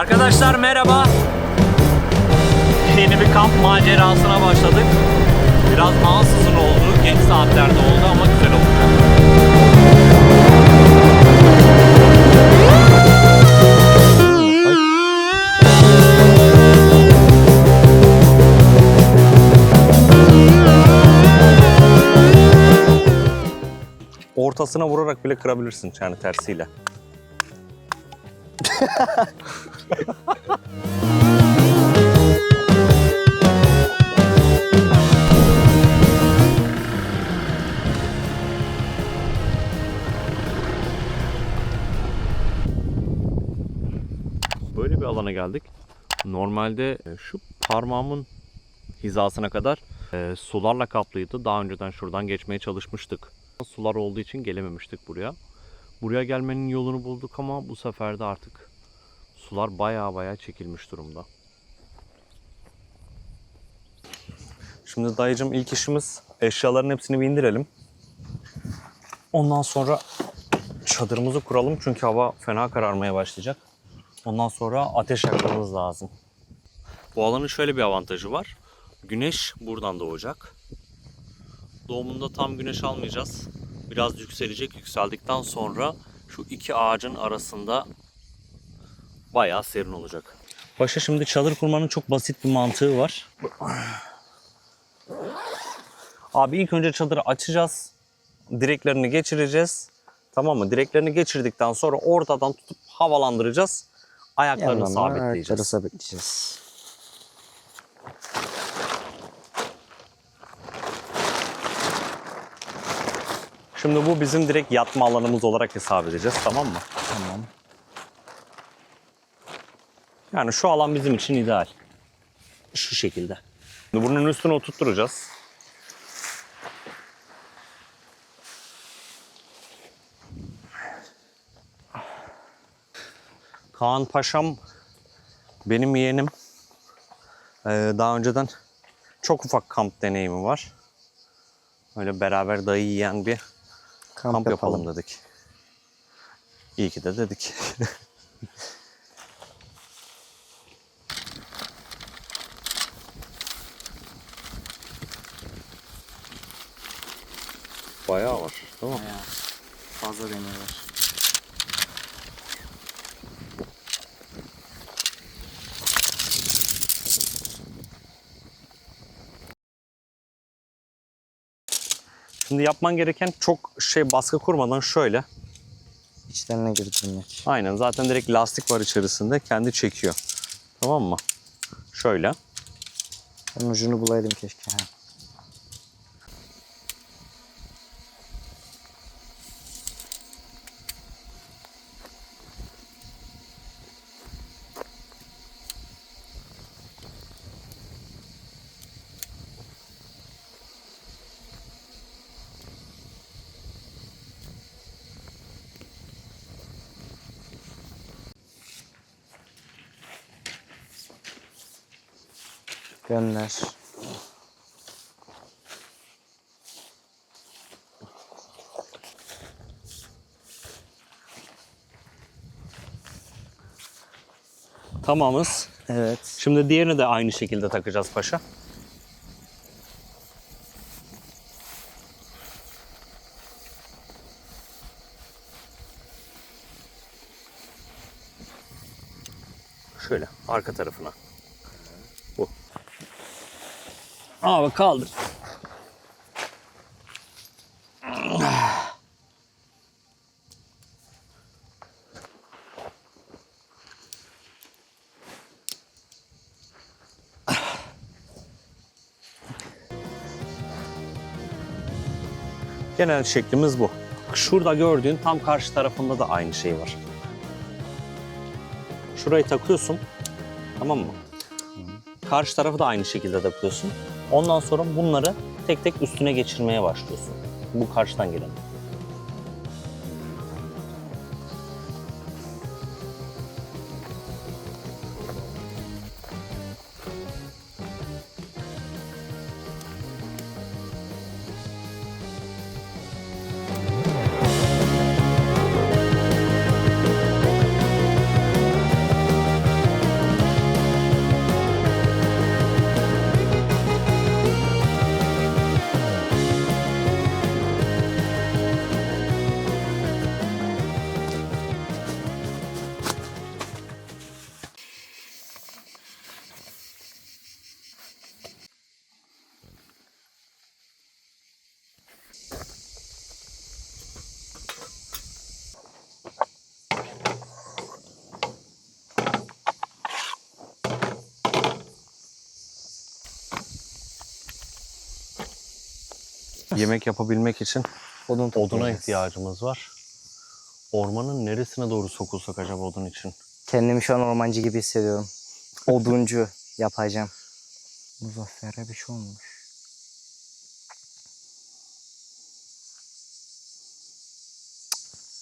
Arkadaşlar merhaba. Yeni bir kamp macerasına başladık. Biraz ansızın oldu, geç saatlerde oldu ama güzel oldu. Ortasına vurarak bile kırabilirsin yani tersiyle. Böyle bir alana geldik. Normalde e, şu parmağımın hizasına kadar e, sularla kaplıydı. Daha önceden şuradan geçmeye çalışmıştık. Sular olduğu için gelememiştik buraya. Buraya gelmenin yolunu bulduk ama bu sefer de artık sular baya baya çekilmiş durumda. Şimdi dayıcım ilk işimiz eşyaların hepsini bir indirelim. Ondan sonra çadırımızı kuralım çünkü hava fena kararmaya başlayacak. Ondan sonra ateş yakmamız lazım. Bu alanın şöyle bir avantajı var. Güneş buradan doğacak. Doğumunda tam güneş almayacağız. Biraz yükselecek. Yükseldikten sonra şu iki ağacın arasında bayağı serin olacak. Başa şimdi çadır kurmanın çok basit bir mantığı var. Abi ilk önce çadırı açacağız. Direklerini geçireceğiz. Tamam mı? Direklerini geçirdikten sonra ortadan tutup havalandıracağız. Ayaklarını Yanlarına sabitleyeceğiz. ayakları sabitleyeceğiz. Şimdi bu bizim direkt yatma alanımız olarak hesap edeceğiz tamam mı? Tamam. Yani şu alan bizim için ideal. Şu şekilde. Şimdi bunun üstüne oturtturacağız. Kaan Paşam benim yeğenim. Ee, daha önceden çok ufak kamp deneyimi var. Öyle beraber dayı yiyen bir Kamp, kamp, yapalım. yapalım. dedik. İyi ki de dedik. Bayağı var değil mi? Bayağı fazla demir var. Şimdi yapman gereken çok şey baskı kurmadan şöyle. İçlerine girdirmek. Aynen zaten direkt lastik var içerisinde kendi çekiyor. Tamam mı? Şöyle. Ben ucunu bulaydım keşke. Ha. Gönder. Tamamız. Evet. Şimdi diğerini de aynı şekilde takacağız paşa. Şöyle arka tarafına. Bu. Abi kaldır. Genel şeklimiz bu. Şurada gördüğün tam karşı tarafında da aynı şey var. Şurayı takıyorsun. Tamam mı? Karşı tarafı da aynı şekilde takıyorsun. Ondan sonra bunları tek tek üstüne geçirmeye başlıyorsun. Bu karşıdan gelen. Yemek yapabilmek için Odun oduna ihtiyacımız var. Ormanın neresine doğru sokulsak acaba odun için? Kendimi şu an ormancı gibi hissediyorum. Oduncu yapacağım. Muzaffer'e bir şey olmuş.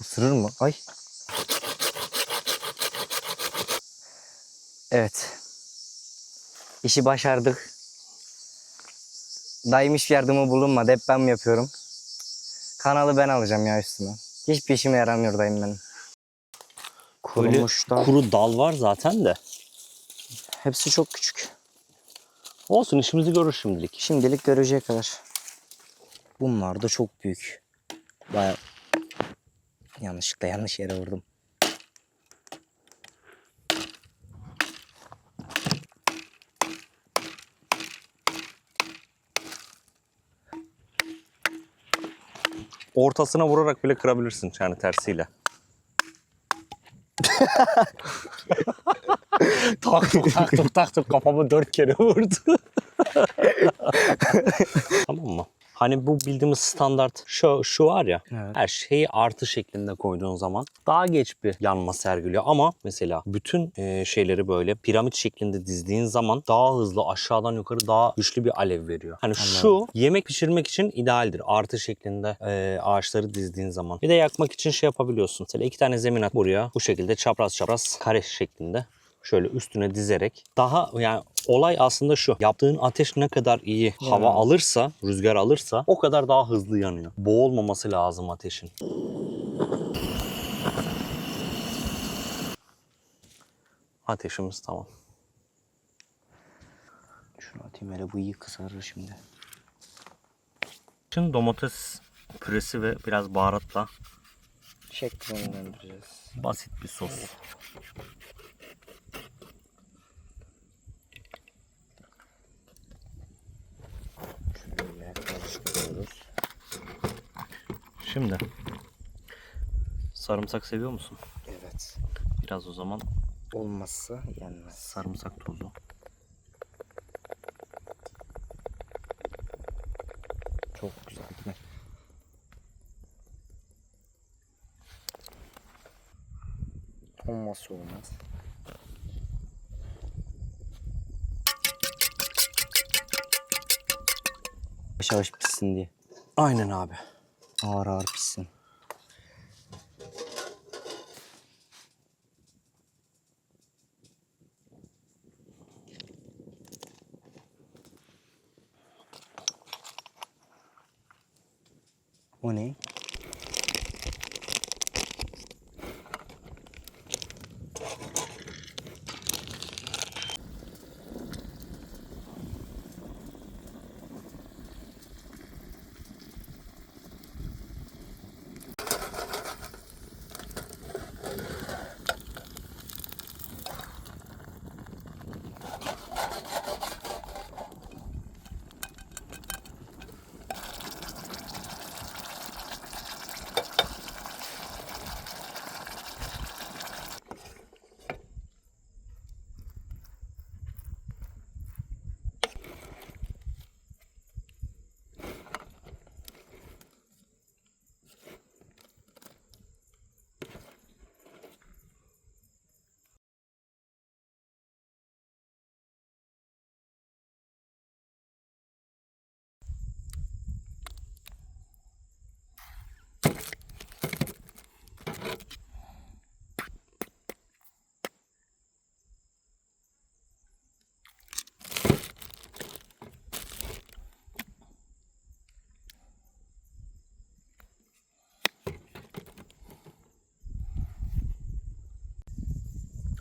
Isırır mı? Ay. Evet. İşi başardık. Daim iş yardımı bulunmadı. Hep ben mi yapıyorum? Kanalı ben alacağım ya üstüme. Hiçbir işime yaramıyor dayım benim. Kurumuş da. kuru dal var zaten de. Hepsi çok küçük. Olsun işimizi görür şimdilik. Şimdilik göreceği kadar. Bunlar da çok büyük. Baya yanlışlıkla yanlış yere vurdum. Ortasına vurarak bile kırabilirsin yani tersiyle. taktık taktık taktık kafamı dört kere vurdu. tamam mı? Hani bu bildiğimiz standart şu, şu var ya Evet. her şeyi artı şeklinde koyduğun zaman daha geç bir yanma sergiliyor ama mesela bütün e, şeyleri böyle piramit şeklinde dizdiğin zaman daha hızlı aşağıdan yukarı daha güçlü bir alev veriyor. Hani şu yemek pişirmek için idealdir artı şeklinde e, ağaçları dizdiğin zaman. Bir de yakmak için şey yapabiliyorsun. Mesela iki tane zemin at buraya bu şekilde çapraz çapraz kare şeklinde şöyle üstüne dizerek daha yani olay aslında şu yaptığın ateş ne kadar iyi hava Yani. alırsa rüzgar alırsa o kadar daha hızlı yanıyor. Boğulmaması lazım ateşin. Ateşimiz tamam. Şunu atayım hele bu iyi kızarır şimdi. Şimdi domates püresi ve biraz baharatla Şeklini basit bir sos. Şöyle karıştırıyoruz. Şimdi sarımsak seviyor musun? Evet. Biraz o zaman Olmazsa yenmez. sarımsak tozu. Çok güzel gitme. Olmazsa olmaz. Yavaş yavaş pişsin diye. Aynen abi. Ağır ağır pişsin. O ne?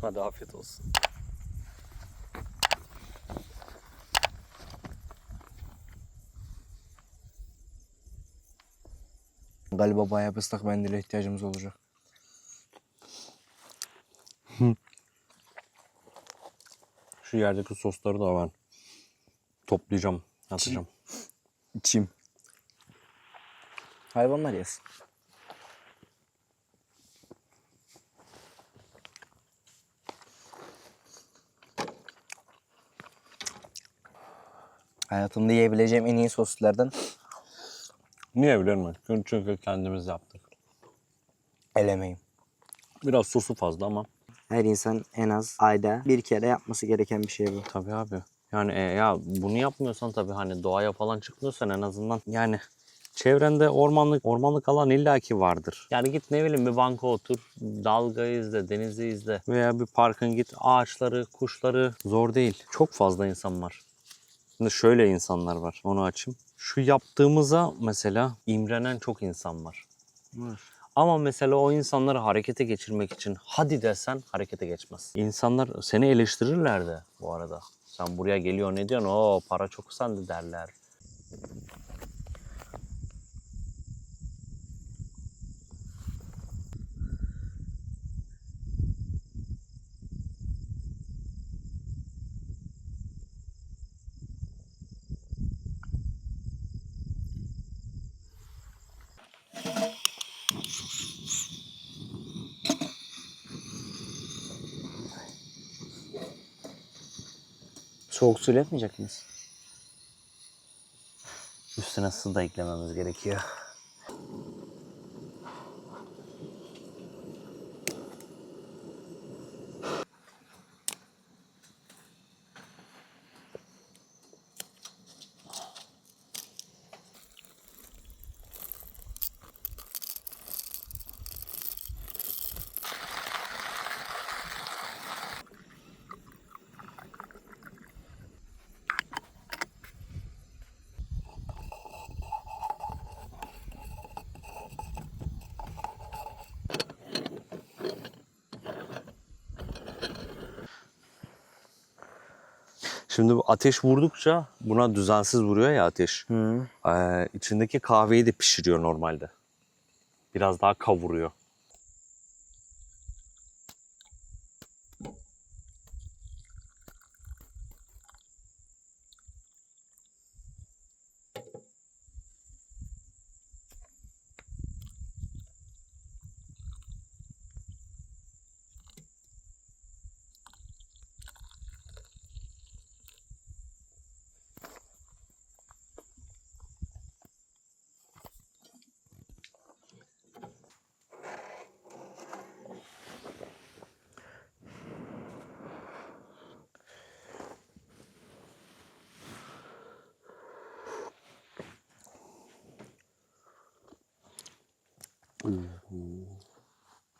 Hadi afiyet olsun. Galiba bayağı bir ıslak mendile ihtiyacımız olacak. Şu yerdeki sosları da ben toplayacağım, atacağım. İçim. Hayvanlar yesin. Hayatımda yiyebileceğim en iyi soslardan Niye biliyor musun? Çünkü kendimiz yaptık. Elemeyin. Biraz sosu fazla ama Her insan en az ayda bir kere yapması gereken bir şey bu. Tabii abi. Yani e, ya bunu yapmıyorsan tabii hani doğaya falan çıkmıyorsan en azından yani çevrende ormanlık ormanlık alan illaki vardır. Yani git ne bileyim bir banka otur, dalgayı izle, denizi izle veya bir parkın git ağaçları, kuşları zor değil. Çok fazla insan var. Şimdi şöyle insanlar var. Onu açayım. Şu yaptığımıza mesela imrenen çok insan var. Ama mesela o insanları harekete geçirmek için hadi desen harekete geçmez. İnsanlar seni eleştirirler de bu arada. Sen buraya geliyor ne diyorsun? O para çok sende derler. Soğuk su yapmayacak mıyız? Üstüne su da eklememiz gerekiyor. Şimdi ateş vurdukça buna düzensiz vuruyor ya ateş. Hı. Ee, içindeki kahveyi de pişiriyor normalde. Biraz daha kavuruyor.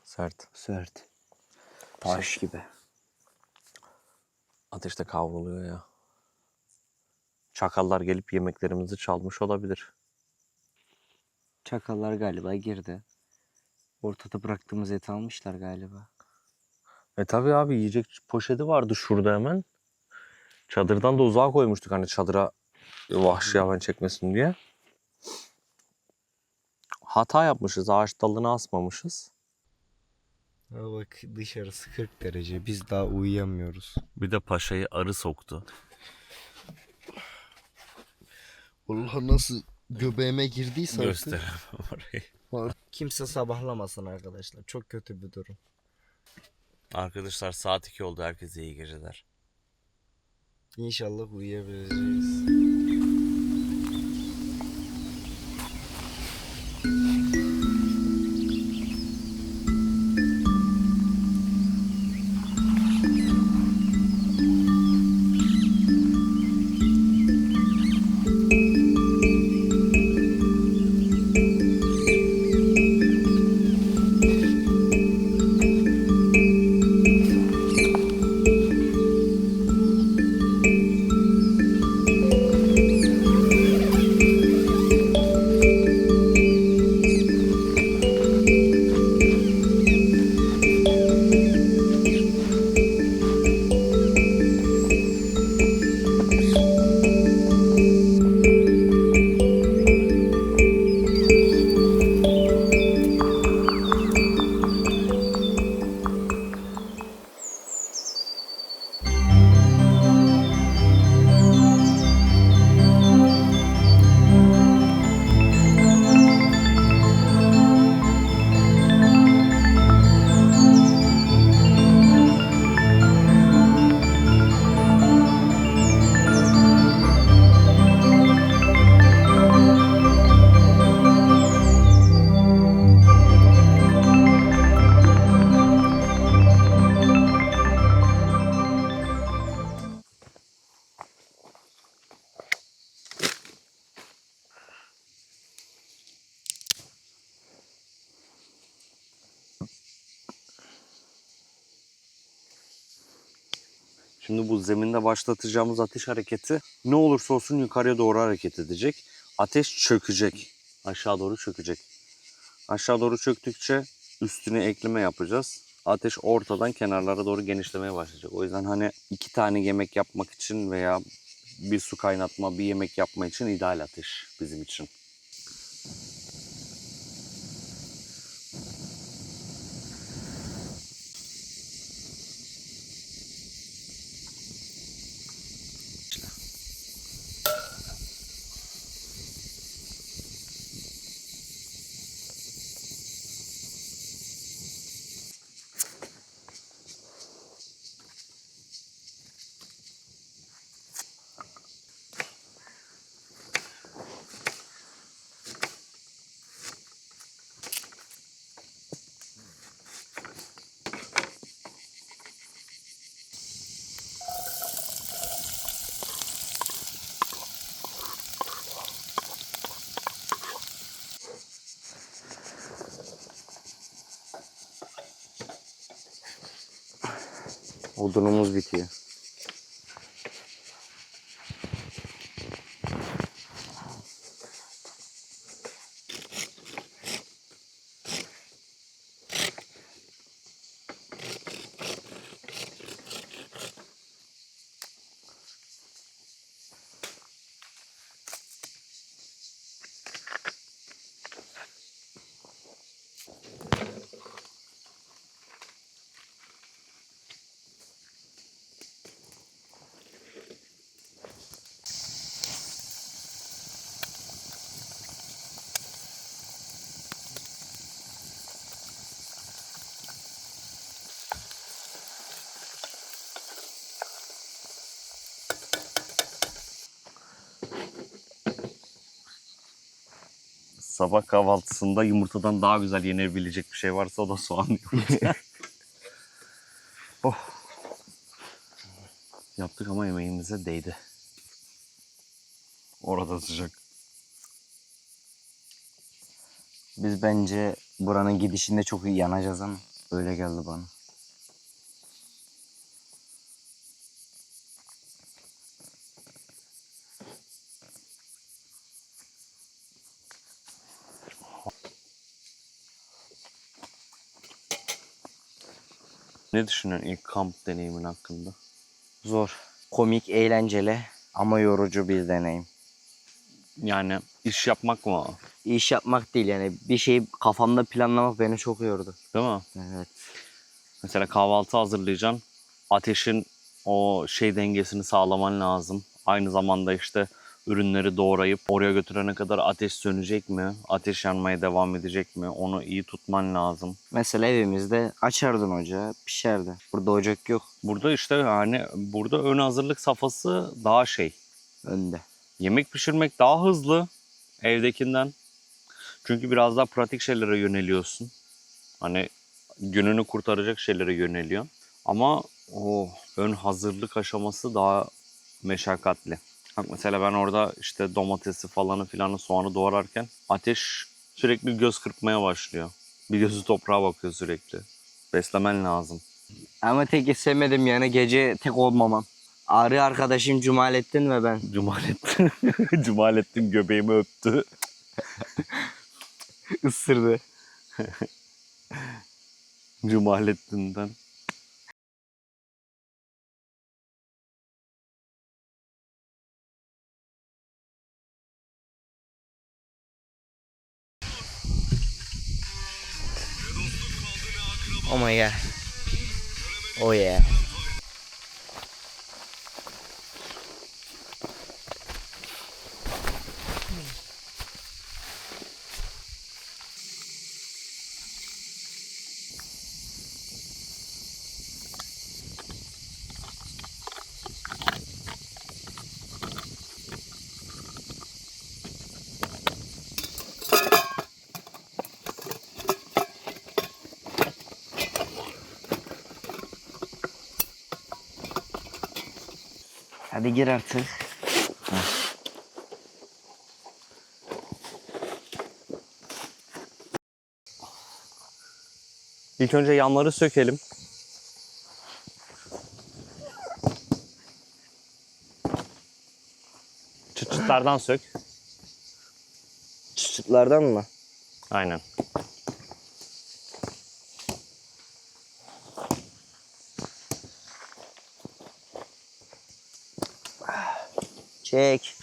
Sert. Sert. Taş gibi. Ateşte kavruluyor ya. Çakallar gelip yemeklerimizi çalmış olabilir. Çakallar galiba girdi. Ortada bıraktığımız eti almışlar galiba. E tabi abi yiyecek poşeti vardı şurada hemen. Çadırdan da uzağa koymuştuk hani çadıra vahşi hayvan çekmesin diye. Hata yapmışız. Ağaç dalını asmamışız. Ha bak dışarısı 40 derece. Biz daha uyuyamıyoruz. Bir de paşayı arı soktu. Allah nasıl göbeğime girdiyse artık. Gösteremem orayı. Kimse sabahlamasın arkadaşlar. Çok kötü bir durum. Arkadaşlar saat 2 oldu. Herkese iyi geceler. İnşallah uyuyabileceğiz. Şimdi bu zeminde başlatacağımız ateş hareketi ne olursa olsun yukarıya doğru hareket edecek. Ateş çökecek. Aşağı doğru çökecek. Aşağı doğru çöktükçe üstüne ekleme yapacağız. Ateş ortadan kenarlara doğru genişlemeye başlayacak. O yüzden hani iki tane yemek yapmak için veya bir su kaynatma, bir yemek yapma için ideal ateş bizim için. Odunumuz bitiyor. Sabah kahvaltısında yumurtadan daha güzel yenebilecek bir şey varsa o da soğan yumurta. oh. Yaptık ama yemeğimize değdi. Orada sıcak. Biz bence buranın gidişinde çok iyi yanacağız ama öyle geldi bana. Ne düşünüyorsun ilk kamp deneyimin hakkında? Zor. Komik, eğlenceli ama yorucu bir deneyim. Yani iş yapmak mı? İş yapmak değil yani bir şeyi kafamda planlamak beni çok yordu. Değil mi? Evet. Mesela kahvaltı hazırlayacaksın. Ateşin o şey dengesini sağlaman lazım. Aynı zamanda işte ürünleri doğrayıp oraya götürene kadar ateş sönecek mi? Ateş yanmaya devam edecek mi? Onu iyi tutman lazım. Mesela evimizde açardın ocağı, pişerdi. Burada ocak yok Burada işte yani burada ön hazırlık safhası daha şey. önde. Yemek pişirmek daha hızlı evdekinden. Çünkü biraz daha pratik şeylere yöneliyorsun. Hani gününü kurtaracak şeylere yöneliyor. Ama o ön hazırlık aşaması daha meşakkatli. Bak mesela ben orada işte domatesi falanı filanı soğanı doğrarken ateş sürekli göz kırpmaya başlıyor. Bir gözü toprağa bakıyor sürekli. Beslemen lazım. Ama tek sevmedim yani gece tek olmamam. Arı arkadaşım Cumalettin ve ben. Cumalettin, Cumalettin göbeğimi öptü. Isırdı. Cumalettin'den. Oh my god. Oh yeah. Hadi gir artık. İlk önce yamları sökelim. Çıt çıtlardan sök. Çıt çıtlardan mı? Aynen. Çek.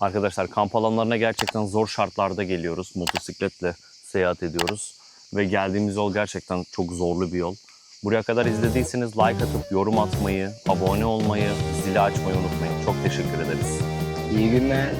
Arkadaşlar kamp alanlarına gerçekten zor şartlarda geliyoruz. Motosikletle seyahat ediyoruz. Ve geldiğimiz yol gerçekten çok zorlu bir yol. Buraya kadar izlediyseniz like atıp yorum atmayı, abone olmayı, zili açmayı unutmayın. Çok teşekkür ederiz. İyi günler.